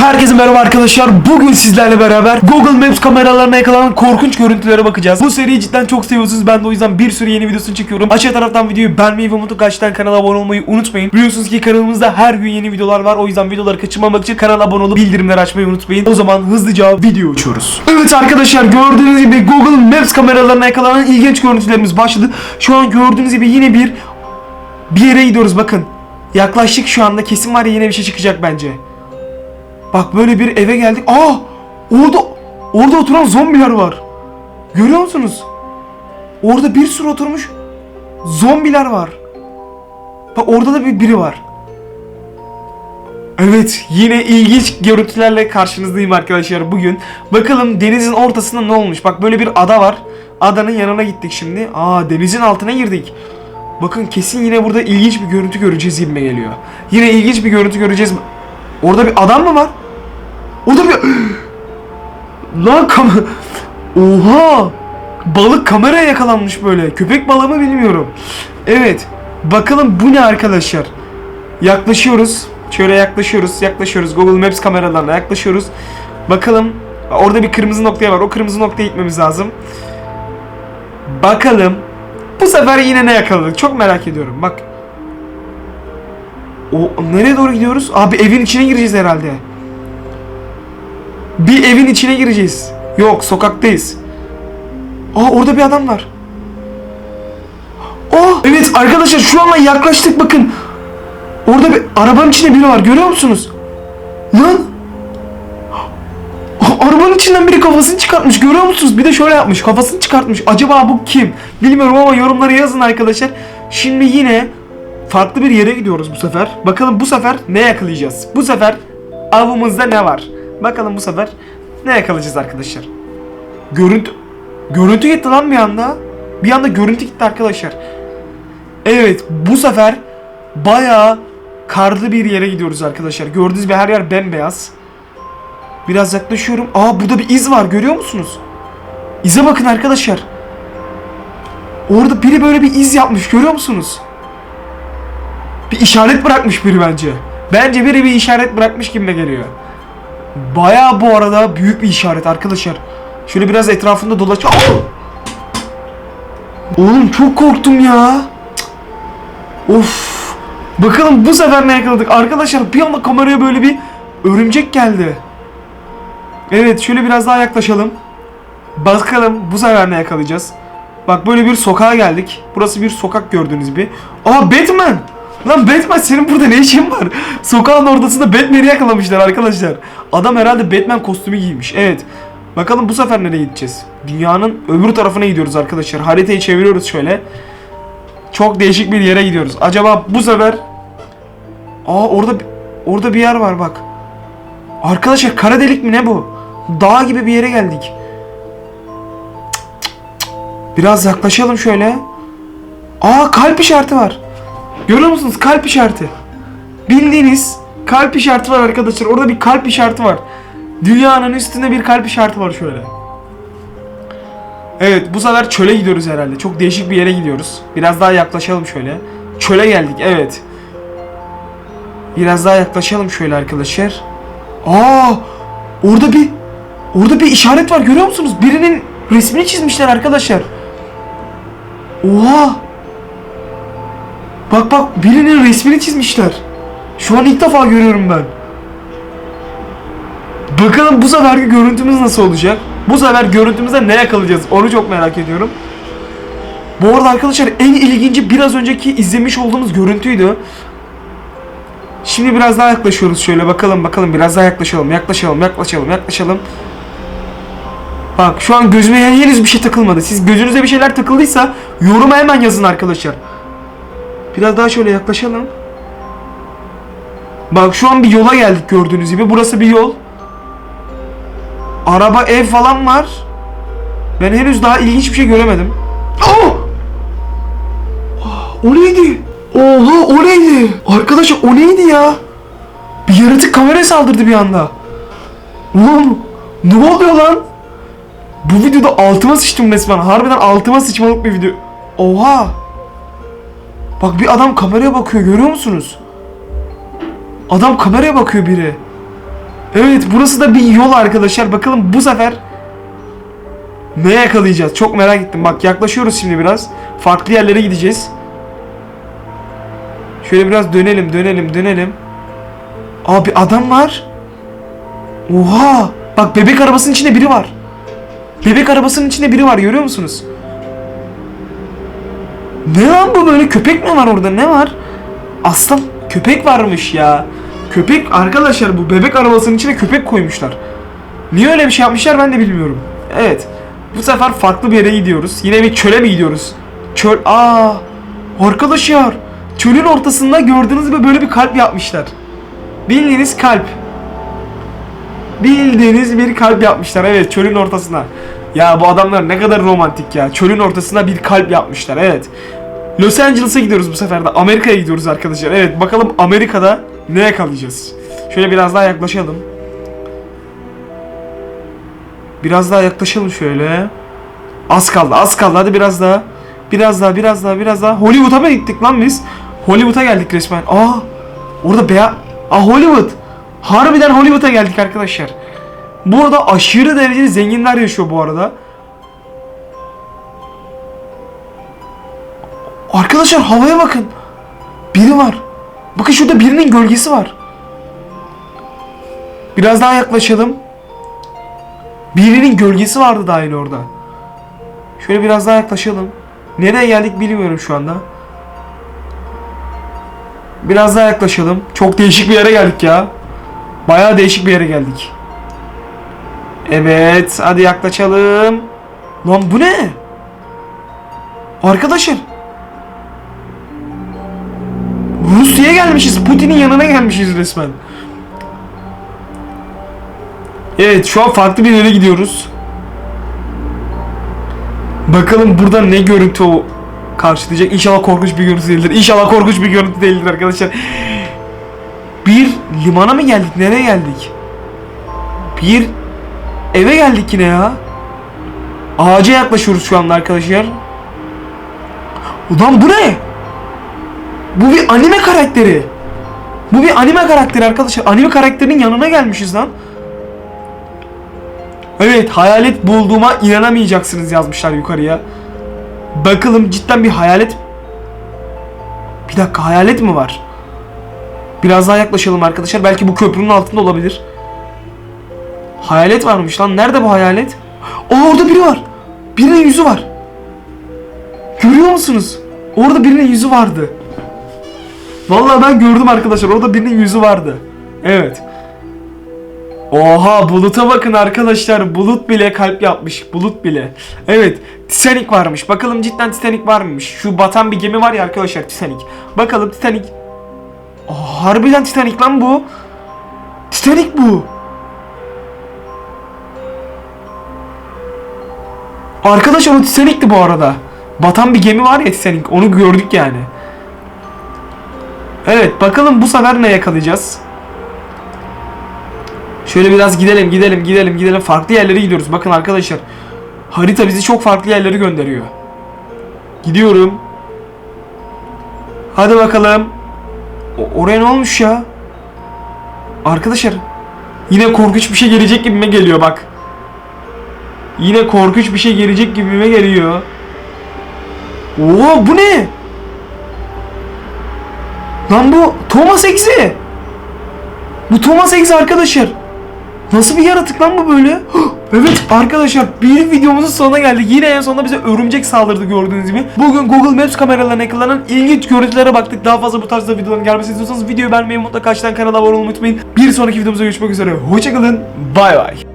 Herkese merhaba arkadaşlar. Bugün sizlerle beraber Google Maps kameralarına yakalanan korkunç görüntülere bakacağız. Bu seriyi cidden çok seviyorsunuz. Ben de o yüzden bir sürü yeni videosunu çekiyorum. Aşağı taraftan videoyu beğenmeyi ve mutlaka açıdan kanala abone olmayı unutmayın. Biliyorsunuz ki kanalımızda her gün yeni videolar var. O yüzden videoları kaçırmamak için kanala abone olup bildirimleri açmayı unutmayın. O zaman hızlıca video uçuyoruz. Evet arkadaşlar gördüğünüz gibi Google Maps kameralarına yakalanan ilginç görüntülerimiz başladı. Şu an gördüğünüz gibi yine bir bir yere gidiyoruz bakın. Yaklaştık şu anda kesin var ya yine bir şey çıkacak bence. Bak böyle bir eve geldik. Aa! Orada orada oturan zombiler var. Görüyor musunuz? Orada bir sürü oturmuş zombiler var. Bak orada da bir biri var. Evet, yine ilginç görüntülerle karşınızdayım arkadaşlar bugün. Bakalım denizin ortasında ne olmuş? Bak böyle bir ada var. Adanın yanına gittik şimdi. Aa denizin altına girdik. Bakın kesin yine burada ilginç bir görüntü göreceğiz gibime geliyor. Yine ilginç bir görüntü göreceğiz. Orada bir adam mı var? Orada bir... Lan kam... Oha! Balık kameraya yakalanmış böyle. Köpek balığı mı bilmiyorum. Evet. Bakalım bu ne arkadaşlar? Yaklaşıyoruz. Şöyle yaklaşıyoruz. Yaklaşıyoruz. Google Maps kameralarına yaklaşıyoruz. Bakalım. Orada bir kırmızı noktaya var. O kırmızı noktaya gitmemiz lazım. Bakalım. Bu sefer yine ne yakaladık? Çok merak ediyorum. Bak. O nereye doğru gidiyoruz? Abi evin içine gireceğiz herhalde. Bir evin içine gireceğiz. Yok, sokaktayız. Aa orada bir adam var. Oh evet arkadaşlar şu anda yaklaştık bakın. Orada bir arabanın içinde biri var görüyor musunuz? Lan Arabanın içinden biri kafasını çıkartmış görüyor musunuz? Bir de şöyle yapmış kafasını çıkartmış. Acaba bu kim? Bilmiyorum ama yorumlara yazın arkadaşlar. Şimdi yine farklı bir yere gidiyoruz bu sefer. Bakalım bu sefer ne yakalayacağız? Bu sefer avımızda ne var? Bakalım bu sefer ne yakalayacağız arkadaşlar? Görüntü Görüntü gitti lan bir anda. Bir anda görüntü gitti arkadaşlar. Evet bu sefer bayağı karlı bir yere gidiyoruz arkadaşlar. Gördüğünüz gibi her yer bembeyaz. Biraz yaklaşıyorum. Aa burada bir iz var görüyor musunuz? İze bakın arkadaşlar. Orada biri böyle bir iz yapmış görüyor musunuz? Bir işaret bırakmış biri bence. Bence biri bir işaret bırakmış gibi geliyor. Bayağı bu arada büyük bir işaret arkadaşlar. Şöyle biraz etrafında dolaş. Oğlum çok korktum ya. Of. Bakalım bu sefer ne yakaladık? Arkadaşlar bir anda kameraya böyle bir örümcek geldi. Evet şöyle biraz daha yaklaşalım. Bakalım bu sefer ne yakalayacağız? Bak böyle bir sokağa geldik. Burası bir sokak gördüğünüz gibi. Aa Batman! Lan Batman senin burada ne işin var? Sokağın ortasında Batman'i yakalamışlar arkadaşlar. Adam herhalde Batman kostümü giymiş. Evet. Bakalım bu sefer nereye gideceğiz? Dünyanın öbür tarafına gidiyoruz arkadaşlar. Haritayı çeviriyoruz şöyle. Çok değişik bir yere gidiyoruz. Acaba bu sefer Aa orada orada bir yer var bak. Arkadaşlar kara delik mi ne bu? Dağ gibi bir yere geldik. Biraz yaklaşalım şöyle. Aa kalp işareti var. Görüyor musunuz kalp işareti? Bildiğiniz kalp işareti var arkadaşlar. Orada bir kalp işareti var. Dünyanın üstünde bir kalp işareti var şöyle. Evet bu sefer çöle gidiyoruz herhalde. Çok değişik bir yere gidiyoruz. Biraz daha yaklaşalım şöyle. Çöle geldik evet. Biraz daha yaklaşalım şöyle arkadaşlar. Aa! Orada bir orada bir işaret var görüyor musunuz? Birinin resmini çizmişler arkadaşlar. Oha! Bak bak birinin resmini çizmişler. Şu an ilk defa görüyorum ben. Bakalım bu seferki görüntümüz nasıl olacak? Bu sefer görüntümüzde ne yakalayacağız? Onu çok merak ediyorum. Bu arada arkadaşlar en ilginci biraz önceki izlemiş olduğumuz görüntüydü. Şimdi biraz daha yaklaşıyoruz şöyle bakalım bakalım biraz daha yaklaşalım yaklaşalım yaklaşalım yaklaşalım. Bak şu an gözüme henüz bir şey takılmadı. Siz gözünüze bir şeyler takıldıysa yoruma hemen yazın arkadaşlar. Biraz daha şöyle yaklaşalım. Bak şu an bir yola geldik gördüğünüz gibi. Burası bir yol. Araba, ev falan var. Ben henüz daha ilginç bir şey göremedim. Aa! Ah, O neydi? Oha o neydi? Arkadaşlar o neydi ya? Bir yaratık kameraya saldırdı bir anda. Ulan ne oluyor lan? Bu videoda altıma sıçtım resmen. Harbiden altıma sıçmalık bir video. Oha. Bak bir adam kameraya bakıyor görüyor musunuz? Adam kameraya bakıyor biri. Evet burası da bir yol arkadaşlar. Bakalım bu sefer ne yakalayacağız? Çok merak ettim. Bak yaklaşıyoruz şimdi biraz. Farklı yerlere gideceğiz. Şöyle biraz dönelim, dönelim, dönelim. Abi adam var. Oha! Bak bebek arabasının içinde biri var. Bebek arabasının içinde biri var görüyor musunuz? Ne lan bu böyle köpek mi var orada ne var? Aslan köpek varmış ya. Köpek arkadaşlar bu bebek arabasının içine köpek koymuşlar. Niye öyle bir şey yapmışlar ben de bilmiyorum. Evet. Bu sefer farklı bir yere gidiyoruz. Yine bir çöle mi gidiyoruz? Çöl. Aa! Arkadaşlar, çölün ortasında gördüğünüz gibi böyle bir kalp yapmışlar. Bildiğiniz kalp. Bildiğiniz bir kalp yapmışlar. Evet, çölün ortasına. Ya bu adamlar ne kadar romantik ya. Çölün ortasına bir kalp yapmışlar. Evet. Los Angeles'a gidiyoruz bu sefer de. Amerika'ya gidiyoruz arkadaşlar. Evet, bakalım Amerika'da ne yakalayacağız. Şöyle biraz daha yaklaşalım. Biraz daha yaklaşalım şöyle. Az kaldı, az kaldı. Hadi biraz daha. Biraz daha, biraz daha, biraz daha. Hollywood'a mı gittik lan biz? Hollywood'a geldik resmen. Aa! Orada beyaz... Aa Hollywood! Harbiden Hollywood'a geldik arkadaşlar. Burada aşırı derecede zenginler yaşıyor bu arada. Arkadaşlar havaya bakın. Biri var. Bakın şurada birinin gölgesi var. Biraz daha yaklaşalım. Birinin gölgesi vardı daha yine orada. Şöyle biraz daha yaklaşalım. Nereye geldik bilmiyorum şu anda. Biraz daha yaklaşalım. Çok değişik bir yere geldik ya. Bayağı değişik bir yere geldik. Evet, hadi yaklaşalım. Lan bu ne? Arkadaşlar. Rusya'ya gelmişiz. Putin'in yanına gelmişiz resmen. Evet, şu an farklı bir yere gidiyoruz. Bakalım burada ne görüntü o karşılayacak. İnşallah korkunç bir görüntü değildir. İnşallah korkunç bir görüntü değildir arkadaşlar. Bir limana mı geldik? Nereye geldik? Bir eve geldik yine ya. Ağaca yaklaşıyoruz şu anda arkadaşlar. Ulan bu ne? Bu bir anime karakteri. Bu bir anime karakteri arkadaşlar. Anime karakterinin yanına gelmişiz lan. Evet hayalet bulduğuma inanamayacaksınız yazmışlar yukarıya. Bakalım cidden bir hayalet... Bir dakika hayalet mi var? Biraz daha yaklaşalım arkadaşlar. Belki bu köprünün altında olabilir. Hayalet varmış lan. Nerede bu hayalet? Aa orada biri var. Birinin yüzü var. Görüyor musunuz? Orada birinin yüzü vardı. Vallahi ben gördüm arkadaşlar. Orada birinin yüzü vardı. Evet. Oha buluta bakın arkadaşlar. Bulut bile kalp yapmış. Bulut bile. Evet. Titanic varmış. Bakalım cidden Titanic var mıymış? Şu batan bir gemi var ya arkadaşlar Titanic. Bakalım Titanic. Aa, harbiden Titanic lan bu. Titanic bu. Arkadaşlar o Titanic'ti bu arada. Batan bir gemi var ya Titanic. Onu gördük yani. Evet bakalım bu sefer ne yakalayacağız? Şöyle biraz gidelim gidelim gidelim gidelim. Farklı yerlere gidiyoruz. Bakın arkadaşlar. Harita bizi çok farklı yerlere gönderiyor. Gidiyorum. Hadi bakalım. O- oraya ne olmuş ya? Arkadaşlar. Yine korkunç bir şey gelecek gibime geliyor bak. Yine korkunç bir şey gelecek gibime geliyor. Oo bu ne? Lan bu Thomas Eggs'i. Bu Thomas Eggs arkadaşlar. Nasıl bir yaratık lan bu böyle? Evet arkadaşlar bir videomuzun sonuna geldik. Yine en sonunda bize örümcek saldırdı gördüğünüz gibi. Bugün Google Maps kameralarına yakalanan ilginç görüntülere baktık. Daha fazla bu tarzda videoların gelmesini istiyorsanız videoyu beğenmeyi mutlaka açtan kanala abone olmayı unutmayın. Bir sonraki videomuzda görüşmek üzere. Hoşçakalın. Bay bay.